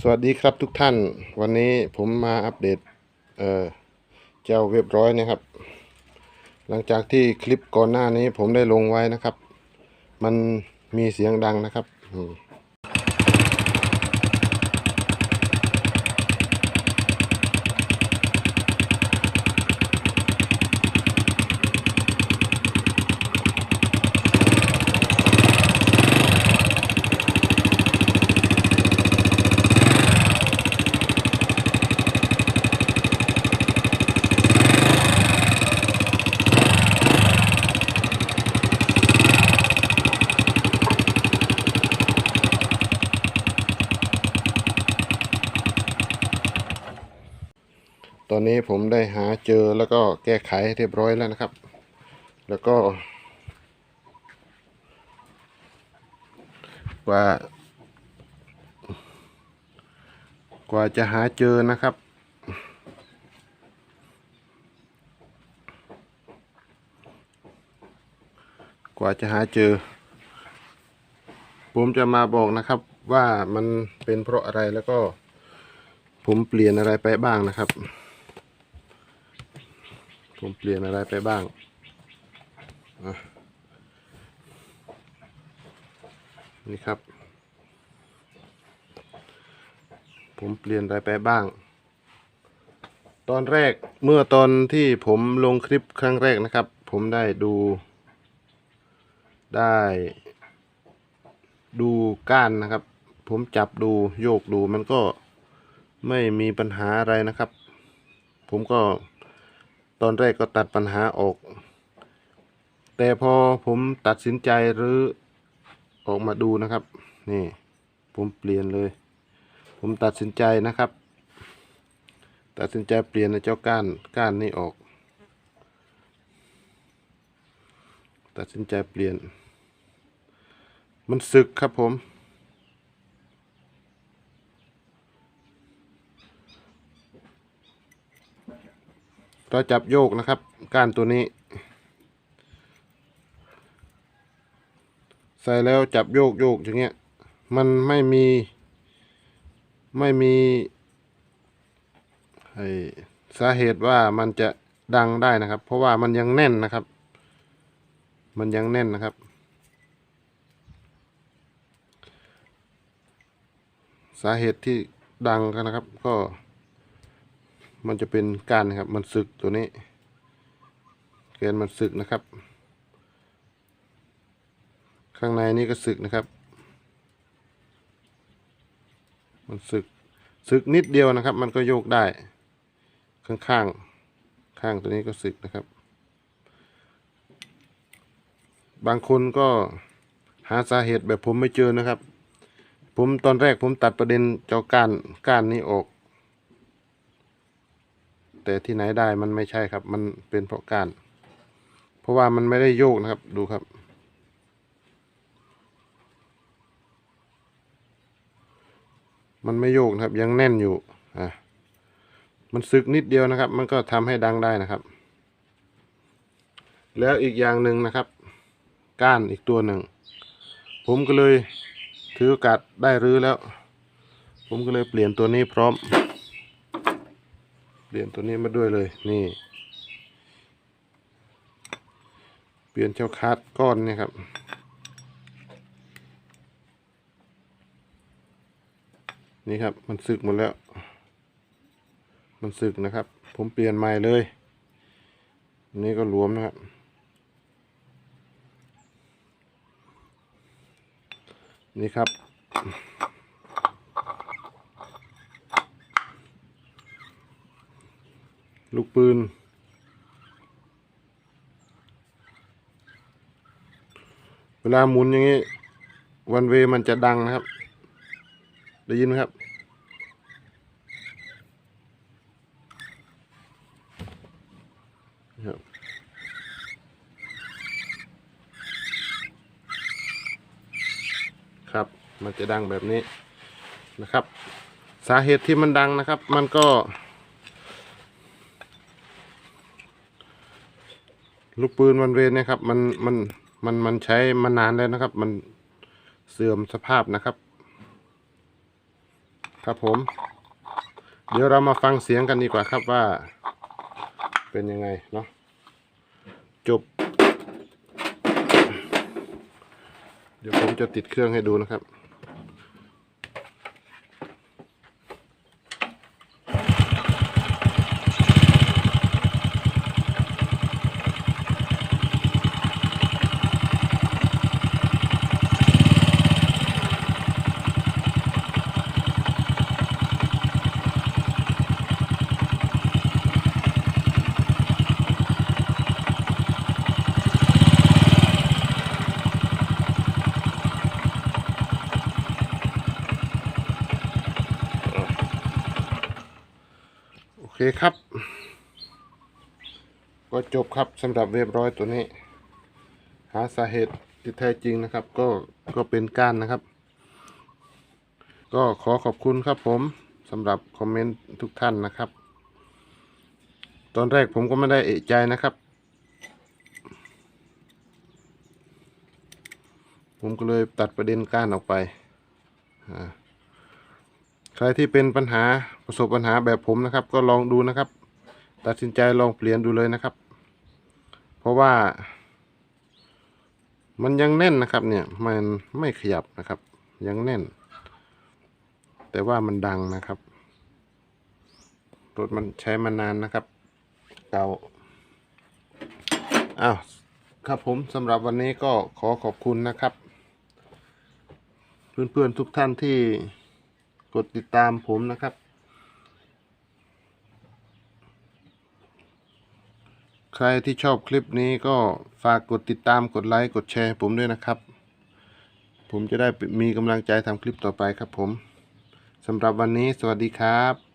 สวัสดีครับทุกท่าน วันนี้ผมมาอัปเดตเออเจ้าเว็บร้อยนะครับ หลังจากที่คลิปก่อนหน้านี้ผมได้ลงไว้นะครับ มันมีเสียงดังนะครับ อืมตอนนี้ผมได้หาเจอแล้วก็แก้ไขเรียบร้อยแล้วนะครับ แล้วก็ กว่า กว่าจะหาเจอนะครับ กว่าจะหาเจอ ผมจะมาบอกนะครับว่ามันเป็นเพราะอะไรแล้วก็ผมเปลี่ยนอะไรไปบ้างนะครับ ผมเปลี่ยนอะไรไปบ้างนี่ครับ ผมเปลี่ยนอะไรไปบ้าง ตอนแรกเมื่อตอนที่ผมลงคลิปครั้งแรกนะครับ ผมได้ดู ได้ดูก้านนะครับ ผมจับดูโยกดูมันก็ไม่มีปัญหาอะไรนะครับ ผมก็ ตอนแรกก็ตัดปัญหาออก แต่พอผมตัดสินใจหรือออกมาดูนะครับ นี่ ผมเปลี่ยนเลย ผมตัดสินใจนะครับ ตัดสินใจเปลี่ยนในเจ้าก้านก้านนี้ออก ตัดสินใจเปลี่ยน มันสึกครับผม เราจับโยกนะครับ ก้านตัวนี้ ใส่แล้วจับโยกโยกอย่างเงี้ย มันไม่มี ไม่มีสาเหตุว่ามันจะดังได้นะครับ เพราะว่ามันยังแน่นนะครับ มันยังแน่นนะครับ สาเหตุที่ดังกันนะครับ ก็ มันจะเป็นก้านนะครับ มันสึกตัวนี้แกนมันสึกนะครับ ข้างในนี่ก็สึกนะครับ มันสึกสึกนิดเดียวนะครับ มันก็โยกได้ ข้างข้างๆข้างตัวนี้ก็สึกนะครับ บางคนก็หาสาเหตุแบบผมไม่เจอนะครับ ผมตอนแรกผมตัดประเด็นเจ้าก้านก้านนี้ออก แต่ที่ไหนได้มันไม่ใช่ครับ มันเป็นเพราะก้านเพราะว่ามันไม่ได้โยกนะครับดูครับ มันไม่โยกนะครับ ยังแน่นอยู่อะมันสึกนิดเดียวนะครับ มันก็ทำให้ดังได้นะครับ แล้วอีกอย่างหนึ่งนะครับ ก้านอีกตัวหนึ่ง ผมก็เลยถือโอกาสได้รื้อแล้ว ผมก็เลยเปลี่ยนตัวนี้พร้อม เปลี่ยนตัวนี้มาด้วยเลยนี่ เปลี่ยนเจ้าคาร์ดก้อนนี่ครับ นี่ครับมันสึกหมดแล้ว มันสึกนะครับ ผมเปลี่ยนใหม่เลย นี่ก็รวมนะครับนี่ครับ ลูกปืน เวลาหมุนอย่างนี้ วันเวมันจะดังนะครับ ได้ยินไหมครับ ครับครับมันจะดังแบบนี้นะครับ สาเหตุที่มันดังนะครับ มันก็ ลูกปืนวันเวรเนะครับ มันมันมันมันใช้มานานแล้วนะครับ มันเสื่อมสภาพนะครับ ครับผม เดี๋ยวเรามาฟังเสียงกันดีกว่าครับว่า เป็นยังไงเนาะจบ เดี๋ยวผมจะติดเครื่องให้ดูนะครับ โอเคครับ ก็จบครับสำหรับเว็บร้อยตัวนี้ หาสาเหตุที่แท้จริงนะครับ ก็ก็เป็นก้านนะครับ ก็ขอขอบคุณครับผมสำหรับคอมเมนต์ทุกท่านนะครับ ตอนแรกผมก็ไม่ได้เอะใจนะครับ ผมก็เลยตัดประเด็นก้านออกไปอ่า ใครที่เป็นปัญหาประสบปัญหาแบบผมนะครับ ก็ลองดูนะครับ ตัดสินใจลองเปลี่ยนดูเลยนะครับ เพราะว่า มันยังแน่นนะครับ เนี่ยมันไม่ขยับนะครับ ยังแน่น แต่ว่ามันดังนะครับรถมันใช้มานานนะครับ เก่าอ้าวครับผมสำหรับวันนี้ก็ขอขอบคุณนะครับ เพื่อนๆทุกท่านที่ กดติดตามผมนะครับ ใครที่ชอบคลิปนี้ก็ฝากกดติดตามกดไลค์กดแชร์ผมด้วยนะครับ ผมจะได้มีกำลังใจทำคลิปต่อไปครับผมสำหรับวันนี้สวัสดีครับ